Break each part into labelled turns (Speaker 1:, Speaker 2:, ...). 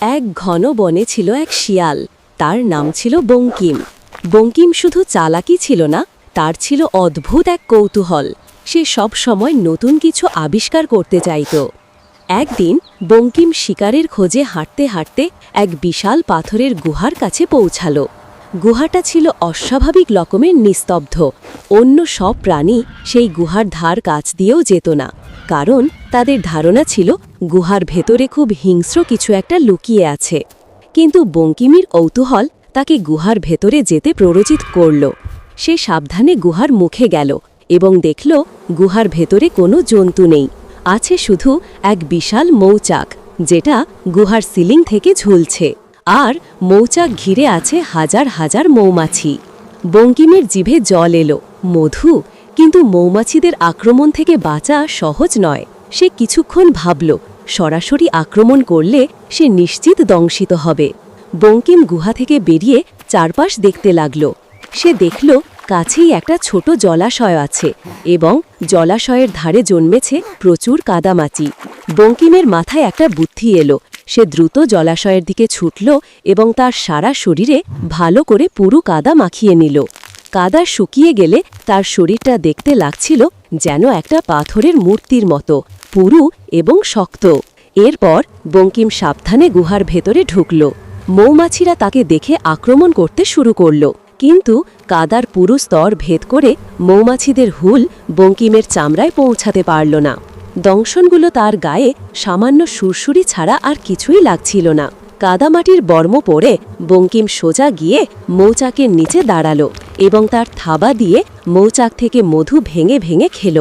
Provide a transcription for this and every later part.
Speaker 1: এক ঘন বনে ছিল এক শিয়াল। তার নাম ছিল বঙ্কিম। বঙ্কিম শুধু চালাকি ছিল না, তার ছিল অদ্ভুত এক কৌতূহল। সে সব সময় নতুন কিছু আবিষ্কার করতে চাইত। একদিন বঙ্কিম শিকারের খোঁজে হাঁটতে হাঁটতে এক বিশাল পাথরের গুহার কাছে পৌঁছালো। গুহাটা ছিল অস্বাভাবিক রকমের নিস্তব্ধ। অন্য সব প্রাণী সেই গুহার ধার কাছ দিয়েও যেত না। কারণ তাদের ধারণা ছিল গুহার ভেতরে খুব হিংস্র কিছু একটা লুকিয়ে আছে। কিন্তু বঙ্কিমির কৌতূহল তাকে গুহার ভেতরে যেতে প্ররোচিত করল। সে সাবধানে গুহার মুখে গেল এবং দেখল গুহার ভেতরে কোনো জন্তু নেই। আছে শুধু এক বিশাল মৌচাক, যেটা গুহার সিলিং থেকে ঝুলছে। আর মৌচাক ঘিরে আছে হাজার হাজার মৌমাছি। বঙ্কিমের জিভে জল এলো। মধু কিন্তু মৌমাছিদের আক্রমণ থেকে বাঁচা সহজ নয়। সে কিছুক্ষণ ভাবল, সরাসরি আক্রমণ করলে সে নিশ্চিত দংশিত হবে। বঙ্কিম গুহা থেকে বেরিয়ে চারপাশ দেখতে লাগল। সে দেখল, কাছেই একটা ছোট জলাশয় আছে এবং জলাশয়ের ধারে জন্মেছে প্রচুর কাদামাচি। বঙ্কিমের মাথায় একটা বুদ্ধি এলো। সে দ্রুত জলাশয়ের দিকে ছুটল এবং তার সারা শরীরে ভালো করে পুরু কাদা মাখিয়ে নিল। কাদা শুকিয়ে গেলে তার শরীরটা দেখতে লাগছিল যেন একটা পাথরের মূর্তির মতো, পুরু এবং শক্ত। এরপর বঙ্কিম সাবধানে গুহার ভেতরে ঢুকল। মৌমাছিরা তাকে দেখে আক্রমণ করতে শুরু করল। কিন্তু কাদার পুরু স্তর ভেদ করে মৌমাছিদের হুল বঙ্কিমের চামড়ায় পৌঁছাতে পারল না। দংশনগুলো তার গায়ে সামান্য সুরসুরি ছাড়া আর কিছুই লাগছিল না। কাদামাটির বর্ম পরে বঙ্কিম সোজা গিয়ে মৌচাকের নিচে দাঁড়াল এবং তার থাবা দিয়ে মৌচাক থেকে মধু ভেঙে ভেঙে খেল।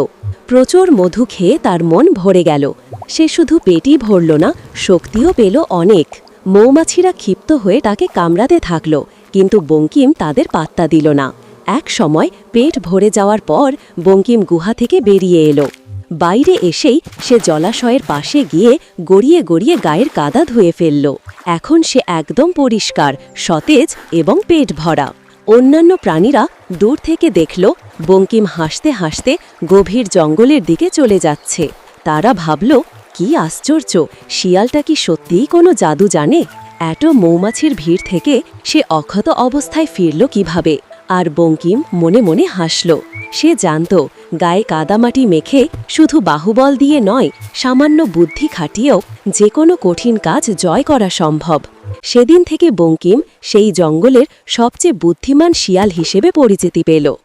Speaker 1: প্রচুর মধু খেয়ে তার মন ভরে গেল। সে শুধু পেটই ভরল না, শক্তিও পেল অনেক। মৌমাছিরা ক্ষিপ্ত হয়ে তাকে কামড়াতে থাকল, কিন্তু বঙ্কিম তাদের পাত্তা দিল না। এক সময় পেট ভরে যাওয়ার পর বঙ্কিম গুহা থেকে বেরিয়ে এলো। বাইরে এসেই সে জলাশয়ের পাশে গিয়ে গড়িয়ে গড়িয়ে গায়ের কাদা ধুয়ে ফেলল। এখন সে একদম পরিষ্কার, সতেজ এবং পেট ভরা। অন্যান্য প্রাণীরা দূর থেকে দেখল, বঙ্কিম হাসতে হাসতে গভীর জঙ্গলের দিকে চলে যাচ্ছে। তারা ভাবল, কি আশ্চর্য, শিয়ালটা কি সত্যিই কোনো জাদু জানে? এত মৌমাছির ভিড় থেকে সে অক্ষত অবস্থায় ফিরল কীভাবে? আর বঙ্কিম মনে মনে হাসল। সে জানত গায়ে কাদামাটি মেখে শুধু বাহুবল দিয়ে নয়, সামান্য বুদ্ধি খাটিয়েও যে কোনো কঠিন কাজ জয় করা সম্ভব। সেদিন থেকে বঙ্কিম সেই জঙ্গলের সবচেয়ে বুদ্ধিমান শিয়াল হিসেবে পরিচিতি পেল।